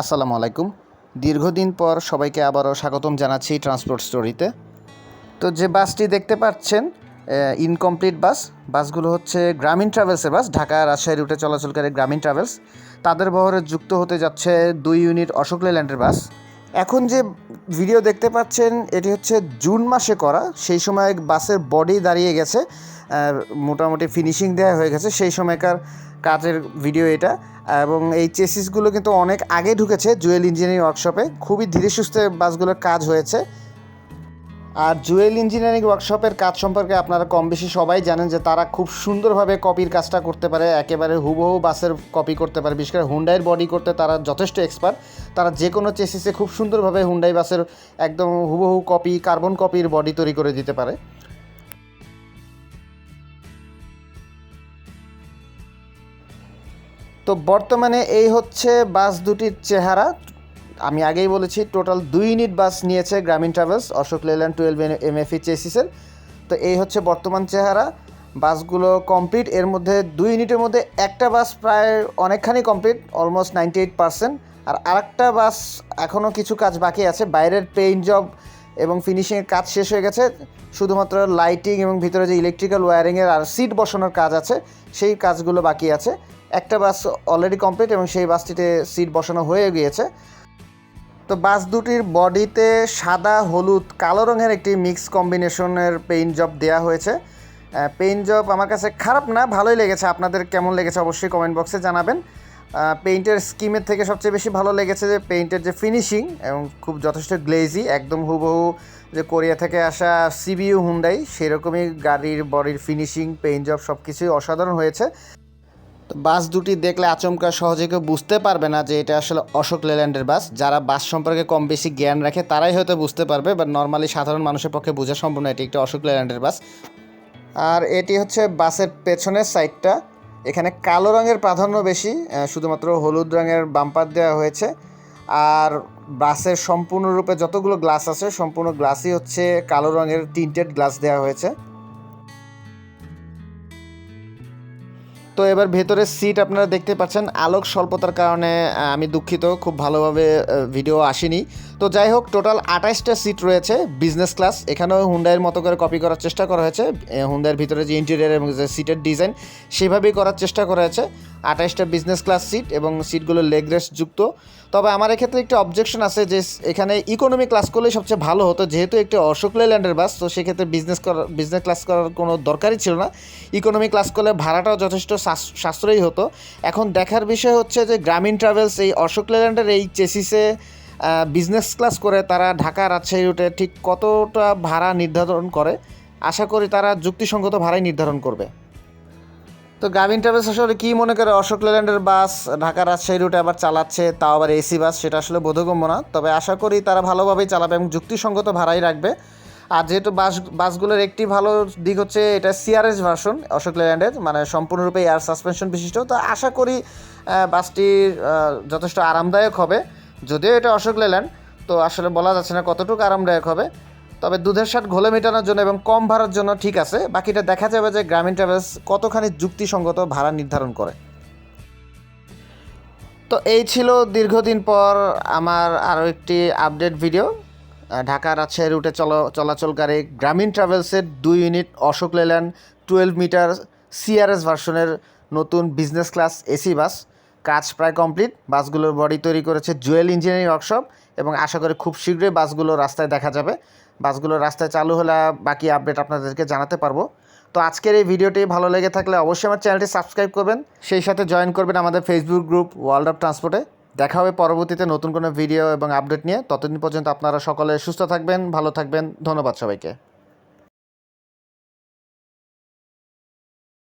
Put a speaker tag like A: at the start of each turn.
A: আসসালামু আলাইকুম। দীর্ঘদিন পর সবাইকে আবারও স্বাগতম জানাচ্ছি ট্রান্সপোর্ট স্টোরিতে তো যে বাসটি দেখতে পাচ্ছেন ইনকমপ্লিট বাস, বাসগুলো হচ্ছে গ্রামীণ ট্রাভেলসের বাস, ঢাকা রাজশাহী রুটে চলাচলকারী গ্রামীণ ট্রাভেলস তাদের বহরে যুক্ত হতে যাচ্ছে দুই ইউনিট অশোক লেল্যান্ডের বাস। এখন যে ভিডিও দেখতে পাচ্ছেন, এটি হচ্ছে জুন মাসে করা। সেই সময় বাসের বডি দাঁড়িয়ে গেছে মোটামুটি ফিনিশিং দেওয়া হয়ে গেছে। সেই সময়কার কাজের ভিডিও এটা। এবং এই চেসিসগুলো কিন্তু অনেক আগে ঢুকেছে জুয়েল ইঞ্জিনিয়ারিং ওয়ার্কশপে খুবই ধীরে সুস্থে বাসগুলোর কাজ হয়েছে। আর জুয়েল ইঞ্জিনিয়ারিং ওয়ার্কশপের কাজ সম্পর্কে আপনারা কম বেশি সবাই জানেন যে তারা খুব সুন্দরভাবে কপির কাজটা করতে পারে, একেবারে হুবহু বাসের কপি করতে পারে। বিশেষ করে হুন্ডাইয়ের বডি করতে তারা যথেষ্ট এক্সপার্ট তারা যে কোনো চেসিসে খুব সুন্দরভাবে হুন্ডাই বাসের একদম হুবহু কপি কার্বন কপির বডি তৈরি করে দিতে পারে। তো বর্তমানে এই হচ্ছে বাস দুটির চেহারা। আমি আগেই বলেছি টোটাল দুই ইউনিট বাস নিয়েছে Grameen travels Ashok Leyland twelve M এমএফি চেসিসের তো এই হচ্ছে বর্তমান চেহারা বাসগুলো কমপ্লিট এর মধ্যে দুই ইউনিটের মধ্যে একটা বাস প্রায় অনেকখানি complete almost ninety eight percent আর আরেকটা বাস এখনও কিছু কাজ বাকি আছে, বাইরের পেইন্ট জব এবং ফিনিশিংয়ের কাজ শেষ হয়ে গেছে। শুধুমাত্র লাইটিং এবং ভিতরে যে ইলেকট্রিক্যাল ওয়্যারিংয়ের আর সিট বসানোর কাজ আছে, সেই কাজগুলো বাকি আছে। একটা বাস অলরেডি কমপ্লিট এবং সেই বাসটিতে সিট বসানো হয়ে গিয়েছে। তো বাস দুটির বডিতে সাদা, হলুদ, কালো রঙের একটি মিক্স কম্বিনেশনের পেইন্ট জব দেওয়া হয়েছে। পেইন্ট জব আমার কাছে খারাপ না, ভালোই লেগেছে। আপনাদের কেমন লেগেছে অবশ্যই কমেন্ট বক্সে জানাবেন। পেইন্টের স্কিমের থেকে সবচেয়ে বেশি ভালো লেগেছে যে পেইন্টের যে ফিনিশিং এবং খুব যথেষ্ট গ্লেজি একদম হুবহু যে কোরিয়া থেকে আসা সিবিইউ হুন্ডাই সেরকমই গাড়ির বডির ফিনিশিং পেইন্ট জব সব কিছুই অসাধারণ হয়েছে। বাস দুটি দেখলে আচমকা সহজে কেউ বুঝতে পারবে না যে এটা আসলে অশোক লেল্যান্ডের বাস। যারা বাস সম্পর্কে কম বেশি জ্ঞান রাখে, তারাই হয়তো বুঝতে পারবে বা নর্মালি সাধারণ মানুষের পক্ষে বোঝা সম্ভব না এটি একটি অশোক লেল্যান্ডের বাস। আর এটি হচ্ছে বাসের পেছনের সাইডটা। এখানে কালো রঙের প্রাধান্য বেশি শুধুমাত্র হলুদ রঙের বাম্পার দেওয়া হয়েছে। আর বাসের সম্পূর্ণরূপে যতগুলো গ্লাস আছে, সম্পূর্ণ গ্লাসই হচ্ছে কালো রঙের টিন্টেড গ্লাস দেওয়া হয়েছে। তো এবার ভেতরের সিট আপনারা দেখতে পাচ্ছেন, আলোক স্বল্পতার কারণে আমি দুঃখিত, খুব ভালোভাবে ভিডিও আসেনি। তো যাই হোক টোটাল আঠাশটা সিট রয়েছে বিজনেস ক্লাস এখানেও হুন্ডাইয়ের মতো করে কপি করার চেষ্টা করা হয়েছে। হুন্ডাইয়ের ভিতরে যে ইন্টেরিয়ার এবং যে সিটের ডিজাইন সেভাবেই করার চেষ্টা করা হয়েছে। আঠাশটা বিজনেস ক্লাস সিট এবং সিটগুলো লেগ রেস্ট যুক্ত। তবে আমার এক্ষেত্রে একটি অবজেকশন আছে যে এখানে ইকোনমি ক্লাস করলেই সবচেয়ে ভালো হতো। যেহেতু একটি অশোক লেল্যান্ডের বাস, তো সেক্ষেত্রে বিজনেস করার বিজনেস ক্লাস করার কোনো দরকারই ছিল না। ইকোনমি ক্লাস করলে ভাড়াটাও যথেষ্ট সাশ্রয়ী হতো। এখন দেখার বিষয় হচ্ছে যে গ্রামীণ ট্রাভেলস এই অশোক লেল্যান্ডের এই চেসিসে বিজনেস ক্লাস করে তারা ঢাকা রাজশাহী রুটে ঠিক কতটা ভাড়া নির্ধারণ করে? আশা করি তারা যুক্তিসঙ্গত ভাড়াই নির্ধারণ করবে। তো গ্রামীণ ট্রাভেলস আসলে কী মনে করে? অশোক লেল্যান্ডের বাস ঢাকা রাজশাহী রুটে আবার চালাচ্ছে তাও আবার এসি বাস সেটা আসলে বোধগম্য না। তবে আশা করি তারা ভালোভাবেই চালাবে এবং যুক্তিসঙ্গত ভাড়াই রাখবে। আর যেহেতু বাস বাসগুলোর একটি ভালো দিক হচ্ছে এটা সিআরএস ভার্সন অশোক লেল্যান্ডের মানে সম্পূর্ণরূপে এয়ার সাসপেনশন বিশিষ্ট। তো আশা করি আহ, বাসটি যথেষ্ট আরামদায়ক হবে। যদিও এটা অশোক লেল্যান্ড তো আসলে বলা যাচ্ছে না কতটুকু আরামদায়ক হবে। তবে দুধের স্বাদ ঘোলে মেটানোর জন্য এবং কম ভাড়ার জন্য ঠিক আছে। বাকিটা দেখা যাবে যে গ্রামীণ ট্রাভেলস কতখানি যুক্তিসঙ্গত ভাড়া নির্ধারণ করে। তো এই ছিল দীর্ঘদিন পর আমার আরও একটি আপডেট ভিডিও। ঢাকা রাজশাহী রুটে চল চলাচলকারী গ্রামীণ ট্রাভেলসের দুই unit Ashok Leyland twelve metre CRS ভার্সনের নতুন বিজনেস ক্লাস এসি বাস কাজ প্রায় কমপ্লিট বাসগুলোর বডি তৈরি করেছে জুয়েল ইঞ্জিনিয়ারিং ওয়ার্কশপ এবং আশা করি খুব শীঘ্রই বাসগুলো রাস্তায় দেখা যাবে। বাসগুলো রাস্তায় চালু হলে বাকি আপডেট আপনাদেরকে জানাতে পারব। তো আজকের এই ভিডিওটি ভালো লেগে থাকলে অবশ্যই আমার চ্যানেলটি সাবস্ক্রাইব করবেন, সেই সাথে জয়েন করবেন আমাদের ফেসবুক গ্রুপ ওয়ার্ল্ড অফ ট্রান্সপোর্টে দেখা হবে পরবর্তীতে নতুন কোনো ভিডিও এবং আপডেট নিয়ে। ততদিন পর্যন্ত আপনারা সকলে সুস্থ থাকবেন, ভালো থাকবেন। ধন্যবাদ সবাইকে।